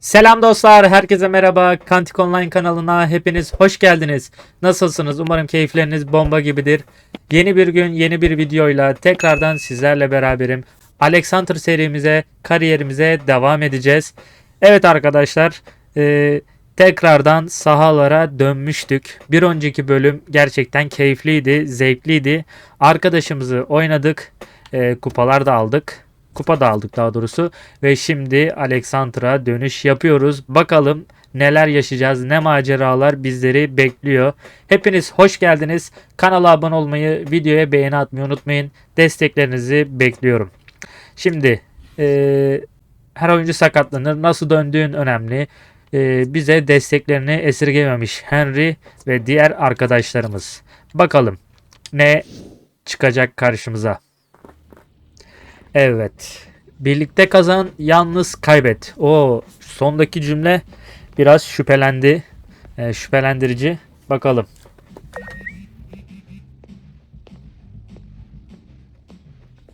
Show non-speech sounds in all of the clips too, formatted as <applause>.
Selam dostlar, herkese merhaba. Kantik Online kanalına hepiniz hoş geldiniz. Nasılsınız? Umarım keyifleriniz bomba gibidir. Yeni bir gün, yeni bir videoyla tekrardan sizlerle beraberim. Alexander serimize, kariyerimize devam edeceğiz. Evet arkadaşlar, e, tekrardan sahalara dönmüştük. Bir önceki bölüm gerçekten keyifliydi, zevkliydi. Arkadaşımızı oynadık, e, kupalar da aldık. Kupa da aldık daha doğrusu. Ve şimdi Alexander'a dönüş yapıyoruz. Bakalım neler yaşayacağız, ne maceralar bizleri bekliyor. Hepiniz hoş geldiniz. Kanala abone olmayı, videoya beğeni atmayı unutmayın. Desteklerinizi bekliyorum. Şimdi eee, her oyuncu sakatlanır. Nasıl döndüğün önemli. Eee, bize desteklerini esirgememiş Henry ve diğer arkadaşlarımız. Bakalım ne çıkacak karşımıza. Evet. Birlikte kazan, yalnız kaybet. O sondaki cümle biraz şüphelendi. Ee, şüphelendirici. Bakalım.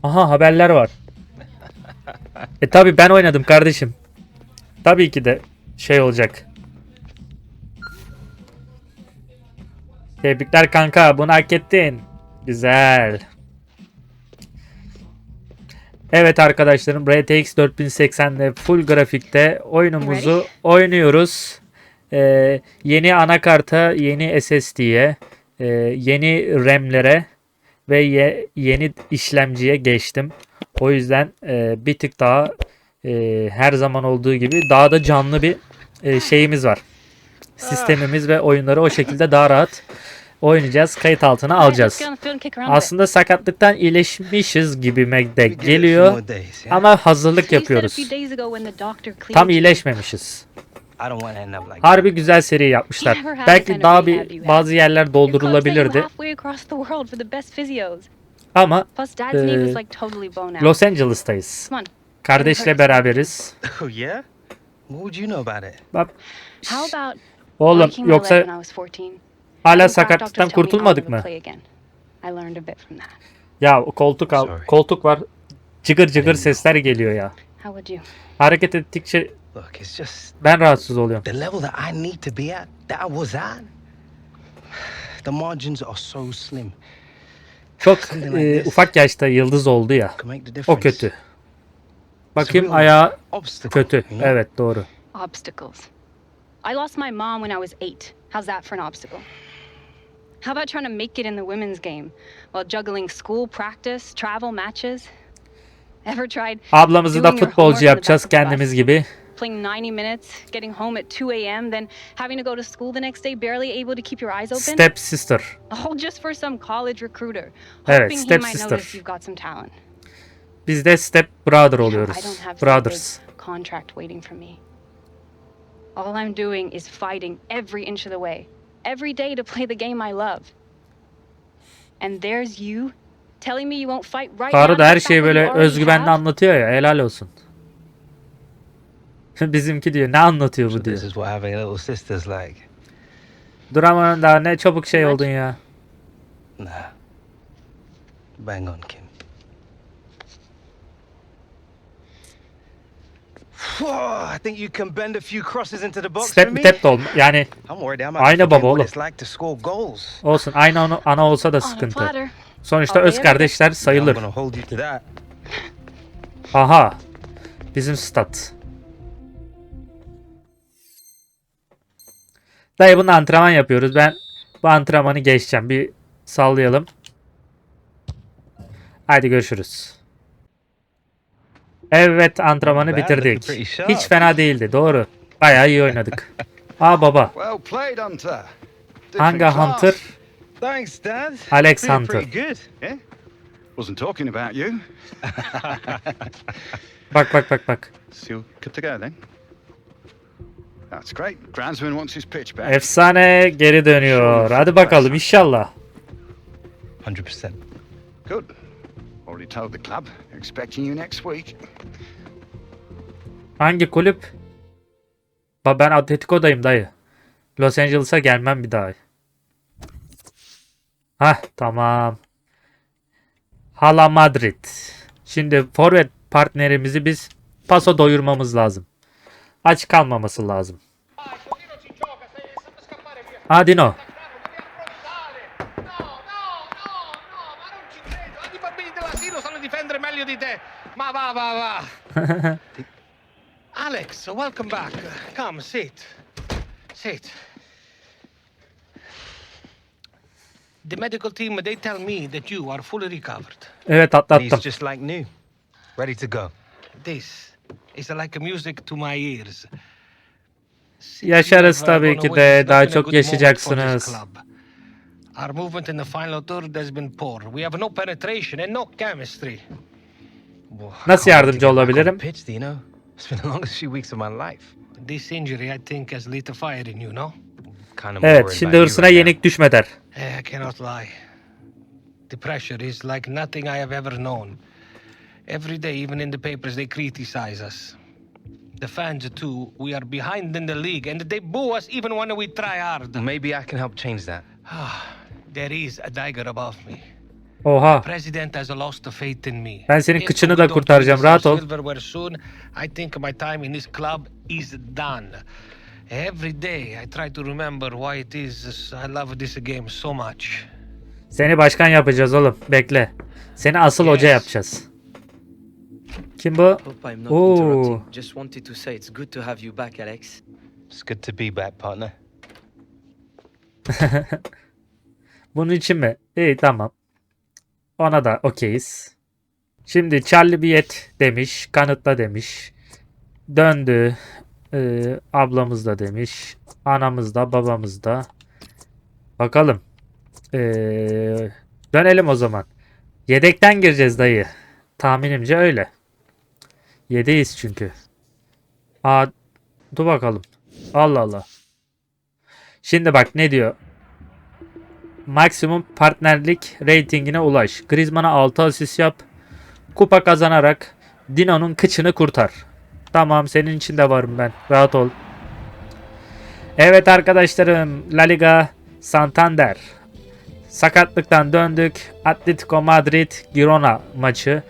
Aha haberler var. <laughs> E tabi ben oynadım kardeşim. Tabii ki de şey olacak. Tebrikler kanka bunu hak ettin. Güzel. Evet arkadaşlarım RTX 4080'de full grafikte oyunumuzu oynuyoruz. Ee, yeni anakarta, yeni SSD'ye, e, yeni RAM'lere ve ye- yeni işlemciye geçtim. O yüzden e, bir tık daha e, her zaman olduğu gibi daha da canlı bir e, şeyimiz var. Sistemimiz ve oyunları o şekilde daha rahat oynayacağız. Kayıt altına alacağız. Aslında sakatlıktan iyileşmişiz gibime de geliyor. Ama hazırlık yapıyoruz. Tam iyileşmemişiz. Harbi güzel seri yapmışlar. Belki daha bir bazı yerler doldurulabilirdi. Ama e, Los Angeles'tayız. Kardeşle beraberiz. <laughs> Oh? Bak, oğlum yoksa hala sakatlıktan kurtulmadık mı? Ya koltuk al, koltuk var. Cıgır cıgır sesler geliyor ya. Hareket ettikçe ben rahatsız oluyorum. the level that I need to be at, that I was at. The margins are so slim. Çok e, ufak yaşta yıldız oldu ya. O kötü. Bakayım ayağı kötü. Evet doğru. Obstacles. I lost my mom when I was eight. How's that for an obstacle? How about trying to make it in the women's game while juggling school practice, travel matches? Ever tried Ablamızı da futbolcu yapacağız kendimiz gibi. playing 90 minutes, getting home at 2 a.m., then having to go to school the next day, barely able to keep your eyes open? Step sister. All just for some college recruiter, Evet, hoping he step might sister. notice you've got some talent. Biz de step brother oluyoruz. Brothers. contract waiting for me. All I'm doing is fighting every inch of the way, every day to play the game I love. And there's you telling me you won't fight right Faruk now da her şeyi böyle have? anlatıyor ya. Helal olsun. <laughs> Bizimki diyor ne anlatıyor bu diyor. this is what having a little sister's like. Duramanın daha ne çabuk şey oldun ya. Nah. Bang on, Kim. I think you can bend a few crosses into the box for Step me. step de olma. Yani Aynı baba oğlum. it's like to score goals. olsun aynı ana, ana olsa da sıkıntı. Sonuçta öz kardeşler I'm sayılır. gonna hold you to that. Aha. Bizim stat. Dayı bunu antrenman yapıyoruz. Ben bu antrenmanı geçeceğim. Bir sallayalım. Haydi görüşürüz. Evet antrenmanı bitirdik. Hiç fena değildi. Doğru. Bayağı iyi oynadık. Aa baba. Played, Hunter. Hangi Different class. Hunter? Thanks, Dad. Alex Hunter. You. <laughs> Bak bak bak bak. So you're good to go then? That's great. Groundsman wants his pitch back. Efsane geri dönüyor. Hadi bakalım inşallah. 100%. Good. Already told the club. Expecting you next week. Hangi kulüp? Ba ben Atletico'dayım dayı. Los Angeles'a gelmem bir daha. Hah tamam. Hala Madrid. Şimdi forvet partnerimizi biz paso doyurmamız lazım. aç kalmaması lazım. Ah Ma va, va, va. Alex, welcome back. Come, sit. Sit. The medical team, they tell me that you are fully recovered. Eh, evet He's just like new, ready to go. This is like music to my ears. Since Yaşarız you have tabii gone ki away, de, daha a çok good moment for this yaşayacaksınız. Our movement in the final third has been poor. We have no penetration and no chemistry. Nasıl yardımcı olabilirim? the Pitch, Dino. It's been the longest few weeks of my life. This injury, I think, has lit a fire in you, no? Kind of Evet şimdi hırsına yenik düşme der. Eh, I cannot lie. The pressure is like nothing I have ever known. Every day, even in the papers, they criticize us. The fans, too, we are behind in the league, and they boo us even when we try hard. Maybe I can help change that. There is a dagger above me. Oha. President has lost the faith in me. Ben senin If kıçını da kurtaracağım, rahat ol. silverware soon, I think my time in this club is done. Every day I try to remember why it is I love this game so much. Seni başkan yapacağız oğlum. Bekle. Seni asıl hoca Yes. yapacağız. Kim bu? İnterrupting. Just wanted to say it's good to have you back, Alex. It's good to be back, partner. <laughs> Bunun için mi? İyi tamam. Ona da okeyiz. Şimdi Charlie Biet demiş. Kanıtla demiş. Döndü. Ee, ablamız da demiş. Anamız da babamız da. Bakalım. Ee, dönelim o zaman. Yedekten gireceğiz dayı. Tahminimce öyle. Yedeyiz çünkü. Aa, dur bakalım. Allah Allah. Şimdi bak ne diyor. Maksimum partnerlik reytingine ulaş. Griezmann'a 6 asist yap. Kupa kazanarak Dino'nun kıçını kurtar. Tamam senin için de varım ben. Rahat ol. Evet arkadaşlarım La Liga Santander. Sakatlıktan döndük. Atletico Madrid Girona maçı.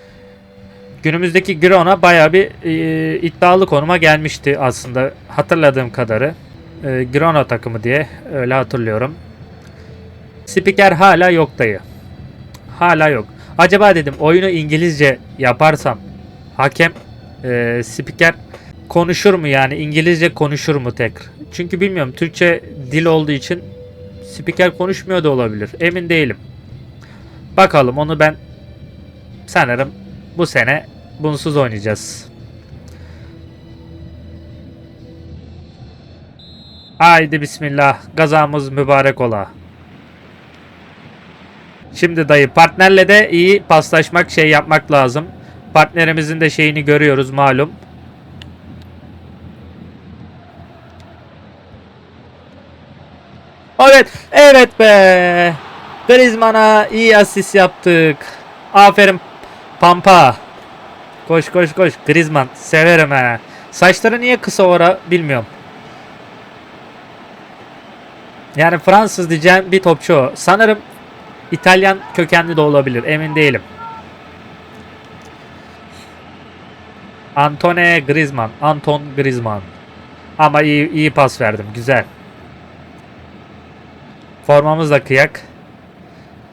Günümüzdeki Girona baya bir e, iddialı konuma gelmişti aslında hatırladığım kadarı. E, Girona takımı diye öyle hatırlıyorum. Spiker hala yok dayı. Hala yok. Acaba dedim oyunu İngilizce yaparsam hakem e, spiker konuşur mu yani İngilizce konuşur mu tek? Çünkü bilmiyorum Türkçe dil olduğu için spiker konuşmuyor da olabilir. Emin değilim. Bakalım onu ben sanırım bu sene bunsuz oynayacağız. Haydi bismillah. Gazamız mübarek ola. Şimdi dayı partnerle de iyi paslaşmak şey yapmak lazım. Partnerimizin de şeyini görüyoruz malum. Evet, evet be. Griezmann'a iyi asist yaptık. Aferin Pampa. Koş koş koş. Griezmann severim he. Saçları niye kısa ora bilmiyorum. Yani Fransız diyeceğim bir topçu o. Sanırım İtalyan kökenli de olabilir. Emin değilim. Antone Griezmann. Anton Griezmann. Ama iyi, iyi pas verdim. Güzel. Formamız da kıyak.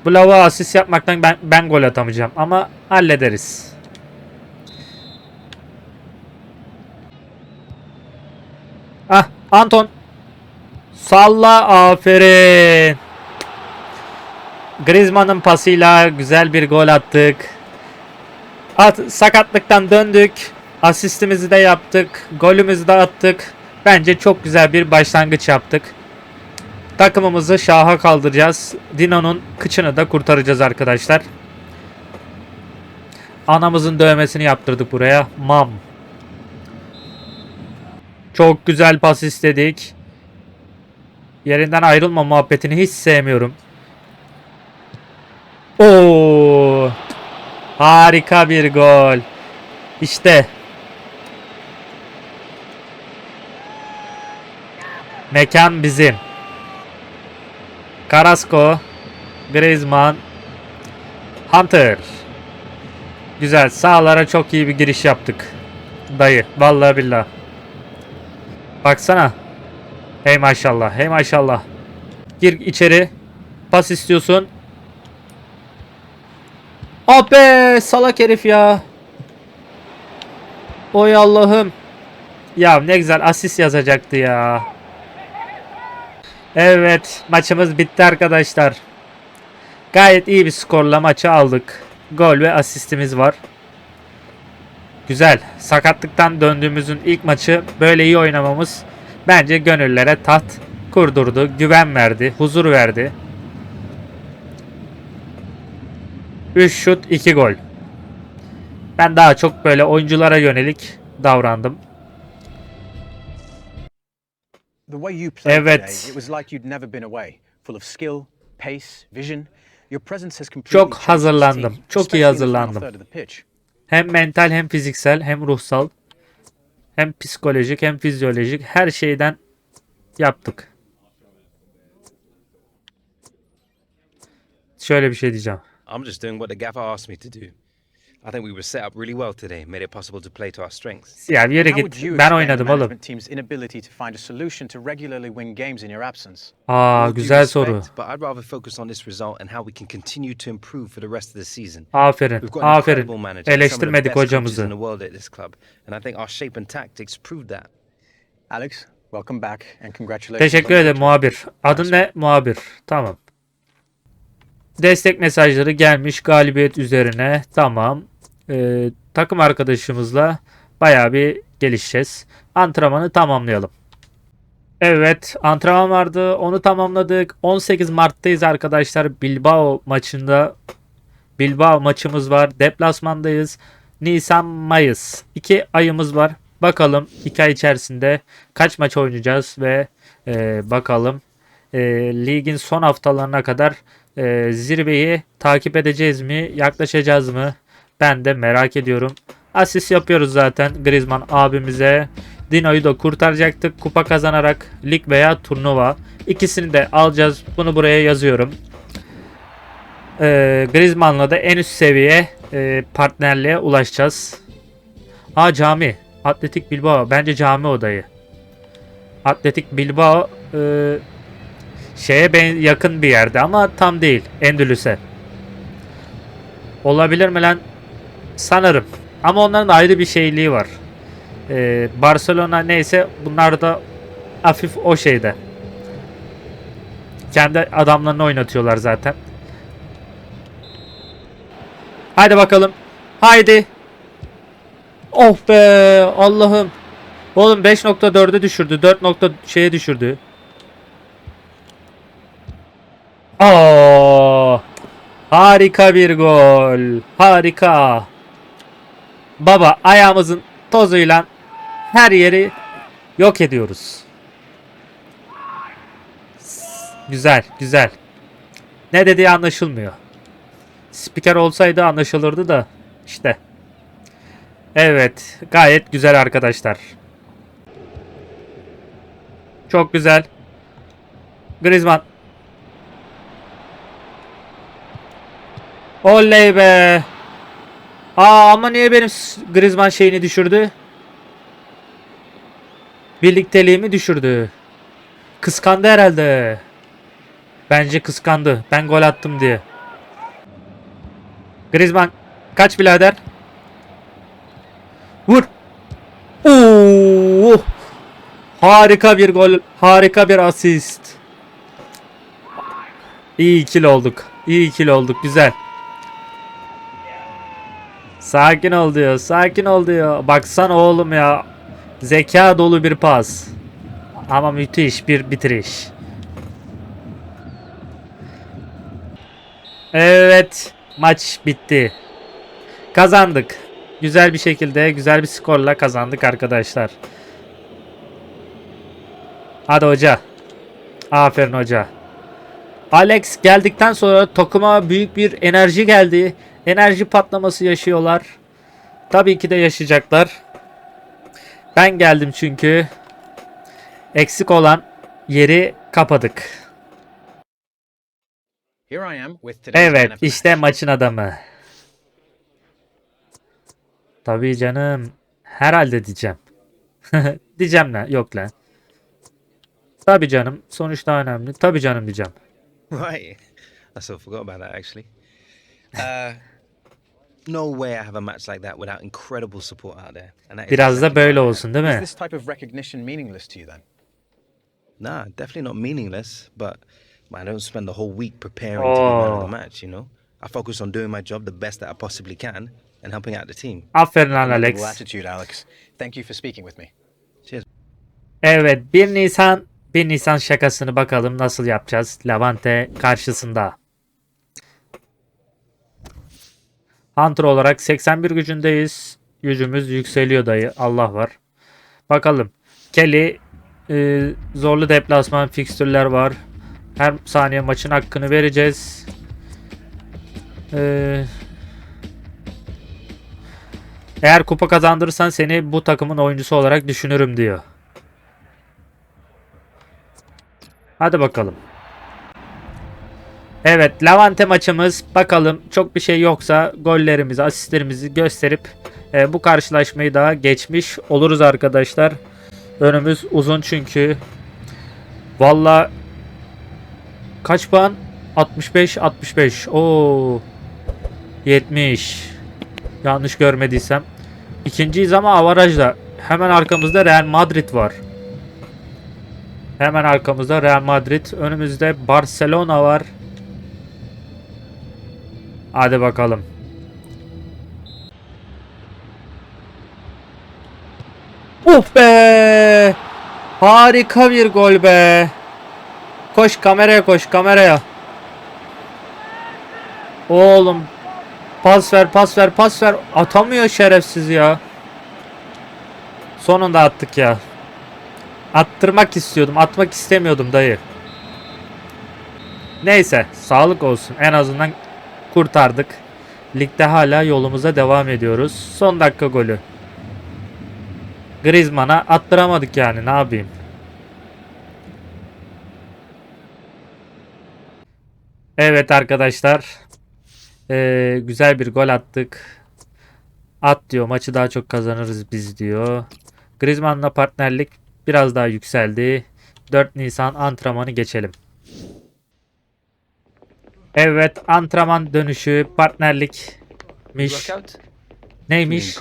Bu lavuğa asist yapmaktan ben, ben gol atamayacağım. Ama hallederiz. Ah Anton. Salla aferin. Griezmann'ın pasıyla güzel bir gol attık. At, sakatlıktan döndük. Asistimizi de yaptık. Golümüzü de attık. Bence çok güzel bir başlangıç yaptık. Takımımızı şaha kaldıracağız. Dino'nun kıçını da kurtaracağız arkadaşlar. Anamızın dövmesini yaptırdık buraya. Mam. Çok güzel pas istedik. Yerinden ayrılma muhabbetini hiç sevmiyorum. Oo! Harika bir gol. İşte. Mekan bizim. Carrasco, Griezmann, Hunter. Güzel. Sağlara çok iyi bir giriş yaptık. Dayı. Vallahi billah. Baksana. Hey maşallah. Hey maşallah. Gir içeri. Pas istiyorsun. Ah salak herif ya. Oy Allah'ım. Ya ne güzel asist yazacaktı ya. Evet maçımız bitti arkadaşlar. Gayet iyi bir skorla maçı aldık. Gol ve asistimiz var. Güzel. Sakatlıktan döndüğümüzün ilk maçı böyle iyi oynamamız bence gönüllere tat kurdurdu, güven verdi, huzur verdi. 3 şut 2 gol. Ben daha çok böyle oyunculara yönelik davrandım. Evet. today, it was like you'd never been away. Full of skill, pace, vision. Your presence has completely Çok hazırlandım. Çok iyi hazırlandım. Hem mental hem fiziksel hem ruhsal hem psikolojik hem fizyolojik her şeyden yaptık. Şöyle bir şey diyeceğim. I'm just doing what the gaffer asked me to do. I think we were set up really well today, made it possible to play to our strengths. Ya bir yere How would git. you Ben explain the oynadım oğlum. management team's inability to find a solution to regularly win games in your absence? Aa All due güzel respect, soru. But I'd rather focus on this result and how we can continue to improve for the rest of the season. Aferin. We've got an incredible Aferin. manager, some of the Eleştirmedik best coaches hocamızı. in the world at this club, and I think our shape and tactics proved that. Alex, welcome back and congratulations. Teşekkür on ederim muhabir. Adın ne? Muhabir. Tamam. Destek mesajları gelmiş galibiyet üzerine. Tamam. Ee, takım arkadaşımızla bayağı bir gelişeceğiz. Antrenmanı tamamlayalım. Evet antrenman vardı. Onu tamamladık. 18 Mart'tayız arkadaşlar. Bilbao maçında Bilbao maçımız var. Deplasmandayız. Nisan Mayıs. 2 ayımız var. Bakalım 2 ay içerisinde kaç maç oynayacağız ve e, bakalım e, ligin son haftalarına kadar e, zirveyi takip edeceğiz mi? Yaklaşacağız mı? Ben de merak ediyorum. Asist yapıyoruz zaten Griezmann abimize. Dino'yu da kurtaracaktık kupa kazanarak lig veya turnuva. İkisini de alacağız. Bunu buraya yazıyorum. E, Griezmann'la da en üst seviye e, partnerliğe ulaşacağız. Aa cami. Atletik Bilbao. Bence cami odayı. Atletik Bilbao e, şeye ben yakın bir yerde ama tam değil. Endülüs'e. Olabilir mi lan? Sanırım. Ama onların ayrı bir şeyliği var. E, Barcelona neyse bunlar da hafif o şeyde. Kendi adamlarını oynatıyorlar zaten. Haydi bakalım. Haydi. Oh be Allah'ım. Oğlum 5.4'e düşürdü. 4 nokta şeye düşürdü. Aa! Harika bir gol. Harika. Baba ayağımızın tozuyla her yeri yok ediyoruz. Güzel, güzel. Ne dediği anlaşılmıyor. Spiker olsaydı anlaşılırdı da işte. Evet, gayet güzel arkadaşlar. Çok güzel. Griezmann. Oley be. Aa ama niye benim Griezmann şeyini düşürdü? Birlikteliğimi düşürdü. Kıskandı herhalde. Bence kıskandı. Ben gol attım diye. Griezmann kaç birader? Vur. Oo! Harika bir gol, harika bir asist. İyi ikili olduk. İyi ikili olduk. Güzel. Sakin ol diyor. Sakin ol diyor. Baksana oğlum ya. Zeka dolu bir pas. Ama müthiş bir bitiriş. Evet. Maç bitti. Kazandık. Güzel bir şekilde, güzel bir skorla kazandık arkadaşlar. Hadi hoca. Aferin hoca. Alex geldikten sonra takıma büyük bir enerji geldi. Enerji patlaması yaşıyorlar. Tabii ki de yaşayacaklar. Ben geldim çünkü. Eksik olan yeri kapadık. Evet işte maçın adamı. Tabii canım. Herhalde diyeceğim. <laughs> diyeceğim lan. Yok lan. Tabii canım. Sonuç daha önemli. Tabii canım diyeceğim. <laughs> Right. I sort of forgot about that actually. Uh, no way I have a match like that without incredible support out there. And that is Biraz da exactly böyle what I olsun değil Is mi? this type of recognition meaningless to you then? Nah, definitely not meaningless, but I don't spend the whole week preparing to be man of Oh. the match, you know? I focus on doing my job the best that I possibly can and helping out the team. Aferin lan Commendable Alex. attitude, Alex. Thank you for speaking with me. Cheers. Evet 1 Nisan 1 Nisan şakasını bakalım nasıl yapacağız Levante karşısında. Hunter olarak 81 gücündeyiz. Gücümüz yükseliyor dayı. Allah var. Bakalım. Kelly e, zorlu deplasman fikstürler var. Her saniye maçın hakkını vereceğiz. E, eğer kupa kazandırırsan seni bu takımın oyuncusu olarak düşünürüm diyor. Hadi bakalım. Evet Levante maçımız. Bakalım çok bir şey yoksa gollerimizi, asistlerimizi gösterip e, bu karşılaşmayı daha geçmiş oluruz arkadaşlar. Önümüz uzun çünkü. Valla kaç puan? 65 65. Oo. 70. Yanlış görmediysem. İkinciyiz ama avarajla. Hemen arkamızda Real Madrid var. Hemen arkamızda Real Madrid. Önümüzde Barcelona var. Hadi bakalım. Uf be! Harika bir gol be. Koş kameraya koş kameraya. Oğlum pas ver pas ver pas ver. Atamıyor şerefsiz ya. Sonunda attık ya. Attırmak istiyordum. Atmak istemiyordum dayı. Neyse. Sağlık olsun. En azından kurtardık. Ligde hala yolumuza devam ediyoruz. Son dakika golü. Griezmann'a attıramadık yani. Ne yapayım? Evet arkadaşlar. Ee, güzel bir gol attık. At diyor. Maçı daha çok kazanırız biz diyor. Griezmann'la partnerlik biraz daha yükseldi. 4 Nisan antrenmanı geçelim. Evet antrenman dönüşü partnerlikmiş. Neymiş?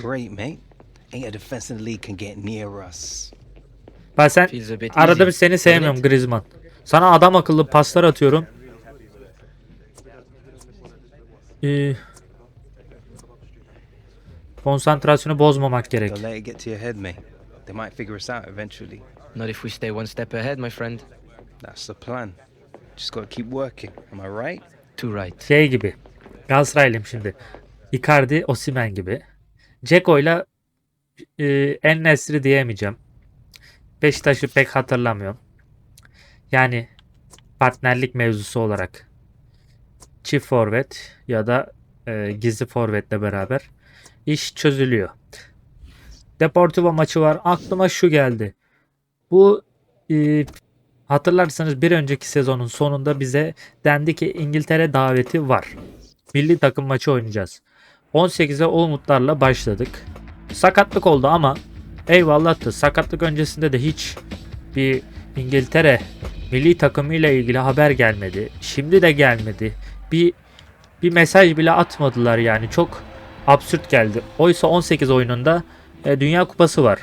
Ben sen arada bir seni sevmiyorum? Griezmann. Sana adam akıllı paslar atıyorum. Ee, konsantrasyonu bozmamak gerek. They might figure us out eventually. Not if we stay one step ahead, my friend. That's the plan. Just gotta keep working. Am I right? Too right. Şey gibi. Galatasaraylıyım şimdi. Icardi, Osimhen gibi. Ceko'yla e, El Nesri diyemeyeceğim. Beşiktaş'ı pek hatırlamıyorum. Yani partnerlik mevzusu olarak çift forvet ya da e, gizli forvetle beraber iş çözülüyor. Deportivo maçı var. Aklıma şu geldi. Bu e, hatırlarsanız bir önceki sezonun sonunda bize dendi ki İngiltere daveti var. Milli takım maçı oynayacağız. 18'e o umutlarla başladık. Sakatlık oldu ama eyvallah da sakatlık öncesinde de hiç bir İngiltere milli takımıyla ilgili haber gelmedi. Şimdi de gelmedi. Bir bir mesaj bile atmadılar yani. Çok absürt geldi. Oysa 18 oyununda e, Dünya Kupası var.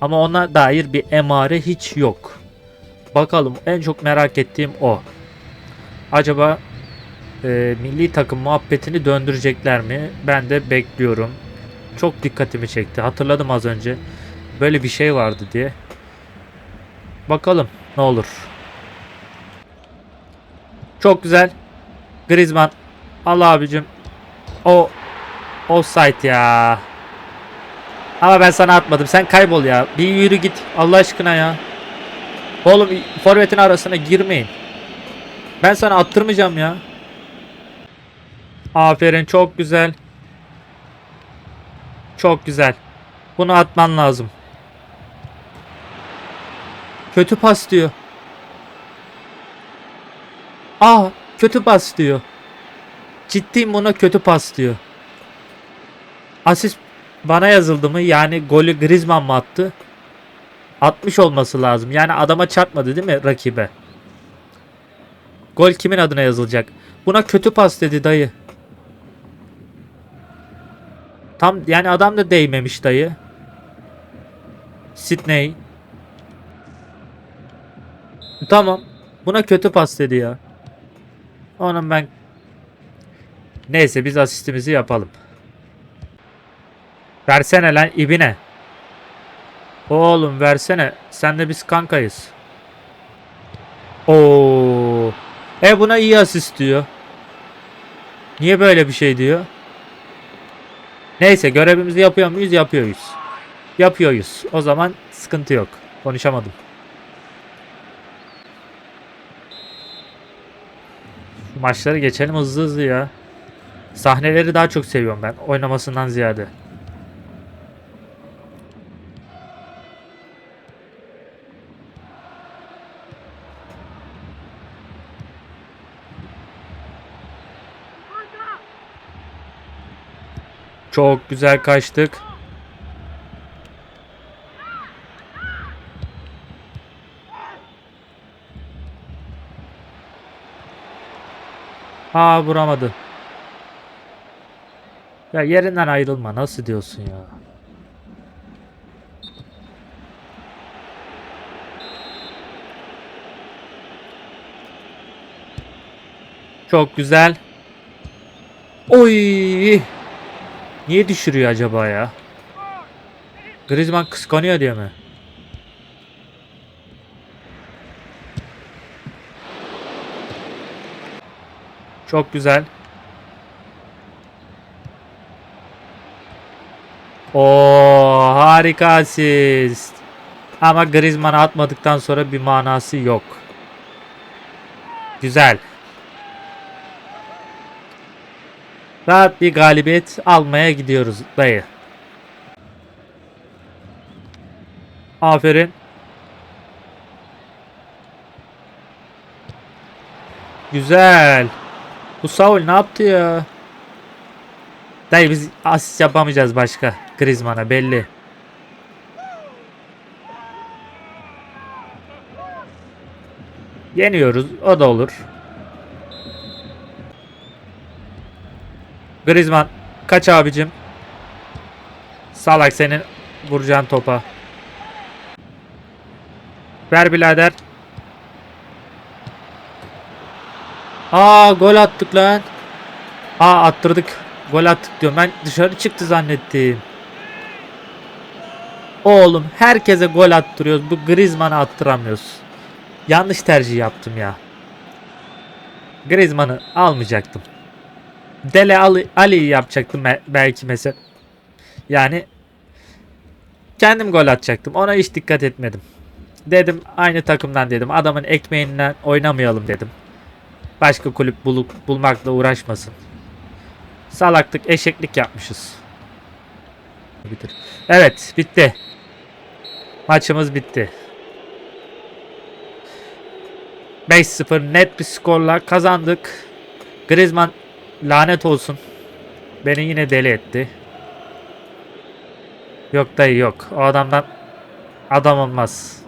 Ama ona dair bir emare hiç yok. Bakalım en çok merak ettiğim o. Acaba e, milli takım muhabbetini döndürecekler mi? Ben de bekliyorum. Çok dikkatimi çekti. Hatırladım az önce. Böyle bir şey vardı diye. Bakalım ne olur. Çok güzel. Griezmann. Allah abicim. O offside ya. Ama ben sana atmadım. Sen kaybol ya. Bir yürü git. Allah aşkına ya. Oğlum forvetin arasına girmeyin. Ben sana attırmayacağım ya. Aferin çok güzel. Çok güzel. Bunu atman lazım. Kötü pas diyor. Aa kötü pas diyor. Ciddiyim buna kötü pas diyor. Asist bana yazıldı mı? Yani golü Griezmann mı attı? atmış olması lazım. Yani adama çarpmadı değil mi rakibe? Gol kimin adına yazılacak? Buna kötü pas dedi dayı. Tam yani adam da değmemiş dayı. Sydney. Tamam. Buna kötü pas dedi ya. Onun ben Neyse biz asistimizi yapalım. Versene lan ibine. Oğlum versene. Sen de biz kankayız. Oo. E buna iyi asist diyor. Niye böyle bir şey diyor? Neyse görevimizi yapıyor muyuz? Yapıyoruz. Yapıyoruz. O zaman sıkıntı yok. Konuşamadım. Maçları geçelim hızlı hızlı ya. Sahneleri daha çok seviyorum ben oynamasından ziyade. Çok güzel kaçtık. Aa vuramadı. Ya yerinden ayrılma nasıl diyorsun ya? Çok güzel. Oy! Niye düşürüyor acaba ya? Griezmann kıskanıyor diye mi? Çok güzel. Oo harika asist. Ama Griezmann'a atmadıktan sonra bir manası yok. Güzel. Rahat bir galibiyet almaya gidiyoruz dayı. Aferin. Güzel. Bu Saul ne yaptı ya? Dayı biz asist yapamayacağız başka. Griezmann'a belli. Yeniyoruz. O da olur. Griezmann kaç abicim? Salak senin vuracağın topa. Ver birader. Aa gol attık lan. Aa attırdık. Gol attık diyorum. Ben dışarı çıktı zannettim. Oğlum herkese gol attırıyoruz. Bu Griezmann'ı attıramıyoruz. Yanlış tercih yaptım ya. Griezmann'ı almayacaktım. Dele Ali, Ali'yi yapacaktım belki mesela. Yani kendim gol atacaktım. Ona hiç dikkat etmedim. Dedim aynı takımdan dedim. Adamın ekmeğinden oynamayalım dedim. Başka kulüp bulup bulmakla uğraşmasın. Salaklık, eşeklik yapmışız. Evet, bitti. Maçımız bitti. 5-0 net bir skorla kazandık. Griezmann lanet olsun. Beni yine deli etti. Yok dayı yok. O adamdan adam olmaz.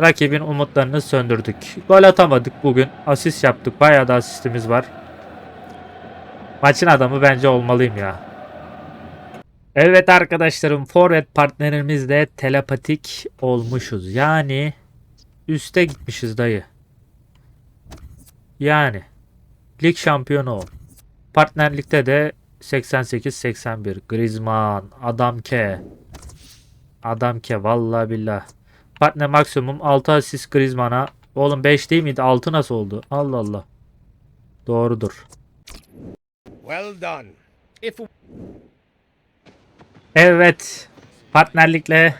Rakibin umutlarını söndürdük. Gol atamadık bugün. Asist yaptık. Bayağı da asistimiz var. Maçın adamı bence olmalıyım ya. Evet arkadaşlarım forvet partnerimizle telepatik olmuşuz. Yani üste gitmişiz dayı. Yani lig şampiyonu ol. Partnerlikte de 88-81. Griezmann, Adamke. Adamke vallahi billah. Partner maksimum 6 asist Griezmann'a. Oğlum 5 değil miydi? 6 nasıl oldu? Allah Allah. Doğrudur. Well done. If Evet. Partnerlikle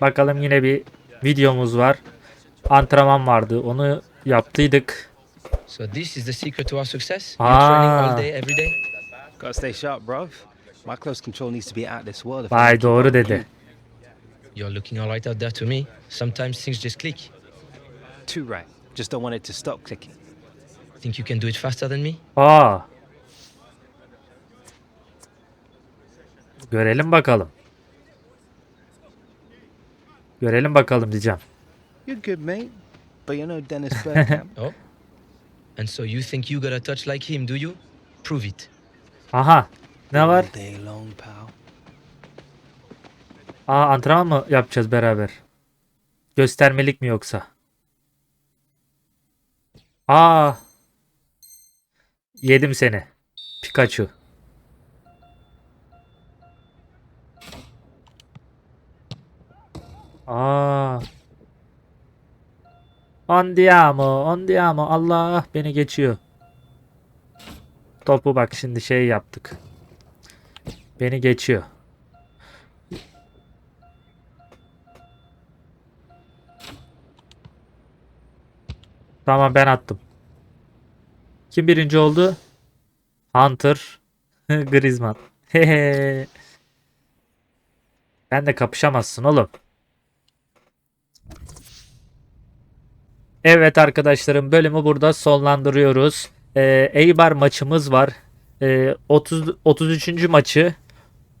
bakalım yine bir videomuz var. Antrenman vardı. Onu yaptıydık. So this is the secret to our success? Ah. You're training all day, every day? Gotta stay sharp, bruv. My close control needs to be out this world. Vay doğru dedi. You're looking all right out there to me. Sometimes things just click. you. Too right. Just don't want it to stop clicking. Think you can do it faster than me? Aa. Görelim bakalım. Görelim bakalım diyeceğim. You're good, mate. But you're no Dennis Bergkamp. <laughs> Oh? And so you think you got a touch like him, do you? Prove it. Aha. Ne var? Aa antrenman mı yapacağız beraber? Göstermelik mi yoksa? Aa. Yedim seni. Pikachu. Aa. Andiamo, andiamo. Allah beni geçiyor. Topu bak şimdi şey yaptık. Beni geçiyor. Tamam ben attım. Kim birinci oldu? Hunter. <laughs> Griezmann. Ben de kapışamazsın oğlum. Evet arkadaşlarım bölümü burada sonlandırıyoruz. Ee, Eibar maçımız var. Ee, 30 33. maçı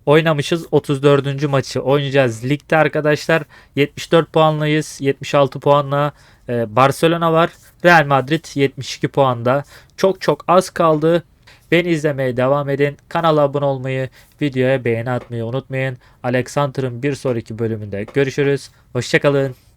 oynamışız. 34. maçı oynayacağız. Ligde arkadaşlar 74 puanlıyız. 76 puanla e, Barcelona var. Real Madrid 72 puanda. Çok çok az kaldı. Beni izlemeye devam edin. Kanala abone olmayı, videoya beğeni atmayı unutmayın. Alexander'ın bir sonraki bölümünde görüşürüz. Hoşçakalın.